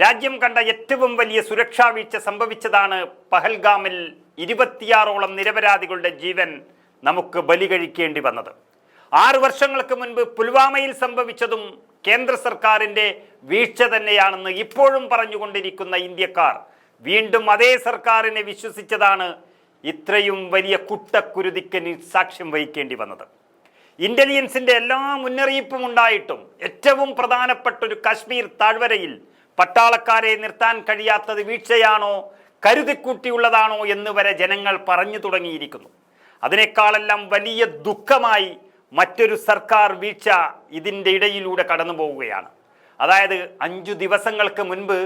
രാജ്യം കണ്ട ഏറ്റവും വലിയ സുരക്ഷാ വീഴ്ച സംഭവിച്ചതാണ് പഹൽഗാമിൽ ഇരുപത്തിയാറോളം നിരപരാധികളുടെ ജീവൻ നമുക്ക് ബലി കഴിക്കേണ്ടി വന്നത്. ആറ് വർഷങ്ങൾക്ക് മുൻപ് പുൽവാമയിൽ സംഭവിച്ചതും കേന്ദ്ര സർക്കാരിന്റെ വീഴ്ച തന്നെയാണെന്ന് ഇപ്പോഴും പറഞ്ഞുകൊണ്ടിരിക്കുന്ന ഇന്ത്യക്കാർ വീണ്ടും അതേ സർക്കാരിനെ വിശ്വസിച്ചതാണ് ഇത്രയും വലിയ കുട്ടക്കുരുതിക്കന് സാക്ഷ്യം വഹിക്കേണ്ടി വന്നത്. ഇന്റലിജൻസിന്റെ എല്ലാ മുന്നറിയിപ്പും ഉണ്ടായിട്ടും ഏറ്റവും പ്രധാനപ്പെട്ട ഒരു കാശ്മീർ താഴ്വരയിൽ പട്ടാളക്കാരെ നിർത്താൻ കഴിയാത്തത് വീഴ്ചയാണോ? കരുതിക്കൂട്ടിയുള്ളതാണോ എന്ന് വരെ ജനങ്ങൾ പറഞ്ഞു തുടങ്ങിയിരിക്കുന്നു. അതിനേക്കാളെല്ലാം വലിയ ദുഃഖമായി മറ്റൊരു സർക്കാർ വീഴ്ച ഇതിന്റെ ഇടയിലൂടെ കടന്നു പോവുകയാണ്. അതായത് അഞ്ചു ദിവസങ്ങൾക്ക് മുൻപ്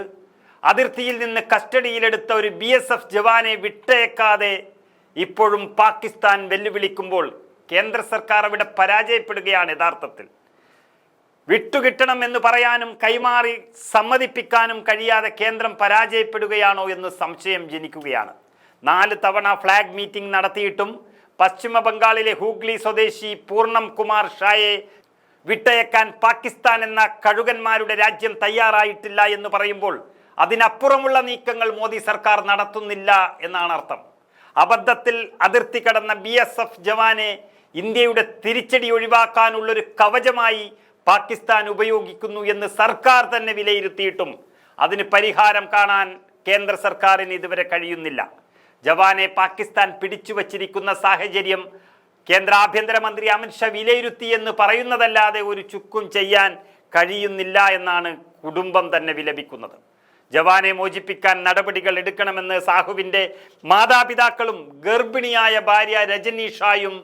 അതിർത്തിയിൽ നിന്ന് കസ്റ്റഡിയിലെടുത്ത ഒരു ബി എസ് എഫ് ജവാനെ വിട്ടയക്കാതെ ഇപ്പോഴും പാകിസ്ഥാൻ വെല്ലുവിളിക്കുമ്പോൾ കേന്ദ്ര സർക്കാർ അവിടെ പരാജയപ്പെടുകയാണ് യഥാർത്ഥത്തിൽ. വിട്ടുകിട്ടണം എന്ന് പറയാനും കൈമാറി സമ്മതിപ്പിക്കാനും കഴിയാതെ കേന്ദ്രം പരാജയപ്പെടുകയാണോ എന്ന് സംശയം ജനിക്കുകയാണ്. നാല് തവണ ഫ്ലാഗ് മീറ്റിംഗ് നടത്തിയിട്ടും പശ്ചിമ ബംഗാളിലെ ഹൂഗ്ലി സ്വദേശി പൂർണം കുമാർ ഷായെ വിട്ടയക്കാൻ പാകിസ്ഥാൻ എന്ന കഴുകന്മാരുടെ രാജ്യം തയ്യാറായിട്ടില്ല എന്ന് പറയുമ്പോൾ അതിനപ്പുറമുള്ള നീക്കങ്ങൾ മോദി സർക്കാർ നടത്തുന്നില്ല എന്നാണ് അർത്ഥം. അബദ്ധത്തിൽ അതിർത്തി കടന്ന ബി എസ് എഫ് ജവാനെ ഇന്ത്യയുടെ തിരിച്ചടി ഒഴിവാക്കാനുള്ളൊരു കവചമായി പാകിസ്ഥാൻ ഉപയോഗിക്കുന്നു എന്ന് സർക്കാർ തന്നെ വിലയിരുത്തിയിട്ടും അതിന് പരിഹാരം കാണാൻ കേന്ദ്ര സർക്കാരിന് ഇതുവരെ കഴിയുന്നില്ല. ജവാനെ പാകിസ്ഥാൻ പിടിച്ചു വച്ചിരിക്കുന്ന സാഹചര്യം കേന്ദ്ര ആഭ്യന്തരമന്ത്രി അമിത്ഷാ വിലയിരുത്തി എന്ന് പറയുന്നതല്ലാതെ ഒരു ചുക്കും ചെയ്യാൻ കഴിയുന്നില്ല എന്നാണ് കുടുംബം തന്നെ വിലപിക്കുന്നത്. ജവാനെ മോചിപ്പിക്കാൻ നടപടികൾ എടുക്കണമെന്ന് സാഹുവിന്റെ മാതാപിതാക്കളും ഗർഭിണിയായ ഭാര്യ രജനീഷായും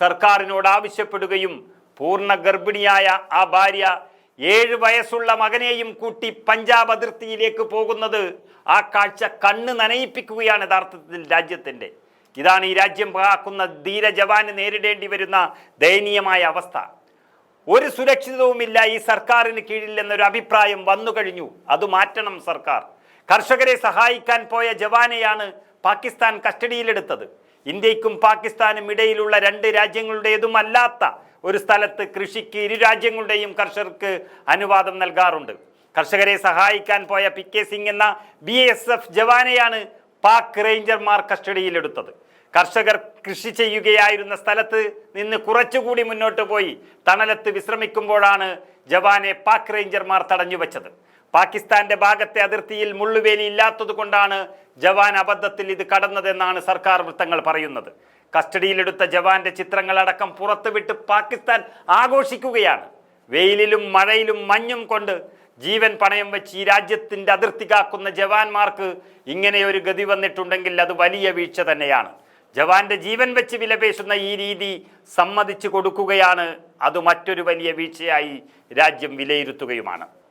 സർക്കാരിനോട് ആവശ്യപ്പെടുകയും പൂർണ ഗർഭിണിയായ ആ ഭാര്യ ഏഴ് വയസ്സുള്ള മകനെയും കൂട്ടി പഞ്ചാബ് അതിർത്തിയിലേക്ക് പോകുന്നത് ആ കാഴ്ച കണ്ണ് നനയിപ്പിക്കുകയാണ് യഥാർത്ഥത്തിൽ രാജ്യത്തിന്റെ. ഇതാണ് ഈ രാജ്യം കാക്കുന്ന ധീര ജവാന് നേരിടേണ്ടി വരുന്ന ദയനീയമായ അവസ്ഥ. ഒരു സുരക്ഷിതവുമില്ല ഈ സർക്കാരിന് കീഴിൽ എന്നൊരു അഭിപ്രായം വന്നു കഴിഞ്ഞു. അത് മാറ്റണം സർക്കാർ. കർഷകരെ സഹായിക്കാൻ പോയ ജവാനെയാണ് പാകിസ്ഥാൻ കസ്റ്റഡിയിലെടുത്തത്. ഇന്ത്യക്കും പാകിസ്ഥാനും ഇടയിലുള്ള രണ്ട് രാജ്യങ്ങളുടേതുമല്ലാത്ത ഒരു സ്ഥലത്ത് കൃഷിക്ക് ഇരു രാജ്യങ്ങളുടെയും കർഷകർക്ക് അനുവാദം നൽകാറുണ്ട്. കർഷകരെ സഹായിക്കാൻ പോയ പി കെ സിംഗ് എന്ന ബി എസ് എഫ് ജവാനെയാണ് പാക് റേഞ്ചർമാർ കസ്റ്റഡിയിലെടുത്തത്. കർഷകർ കൃഷി ചെയ്യുകയായിരുന്ന സ്ഥലത്ത് നിന്ന് കുറച്ചുകൂടി മുന്നോട്ട് പോയി തണലത്ത് വിശ്രമിക്കുമ്പോഴാണ് ജവാനെ പാക് റേഞ്ചർമാർ തടഞ്ഞു വെച്ചത് പാകിസ്ഥാന്റെ ഭാഗത്തെ അതിർത്തിയിൽ മുള്ളുവേലി ഇല്ലാത്തത് കൊണ്ടാണ് ജവാൻ അബദ്ധത്തിൽ ഇത് കടന്നതെന്നാണ് സർക്കാർ വൃത്തങ്ങൾ പറയുന്നത്. കസ്റ്റഡിയിലെടുത്ത ജവാന്റെ ചിത്രങ്ങളടക്കം പുറത്തുവിട്ട് പാകിസ്ഥാൻ ആഘോഷിക്കുകയാണ്. വെയിലിലും മഴയിലും മഞ്ഞും കൊണ്ട് ജീവൻ പണയം വെച്ച് ഈ രാജ്യത്തിന്റെ അതിർത്തി കാക്കുന്ന ജവാന്മാർക്ക് ഇങ്ങനെയൊരു ഗതി വന്നിട്ടുണ്ടെങ്കിൽ അത് വലിയ വീഴ്ച തന്നെയാണ്. ജവാന്റെ ജീവൻ വെച്ച് വിലപേശുന്ന ഈ രീതി സമ്മതിച്ചു കൊടുക്കുകയാണ്. അത് മറ്റൊരു വലിയ വീഴ്ചയായി രാജ്യം വിലയിരുത്തുകയുമാണ്.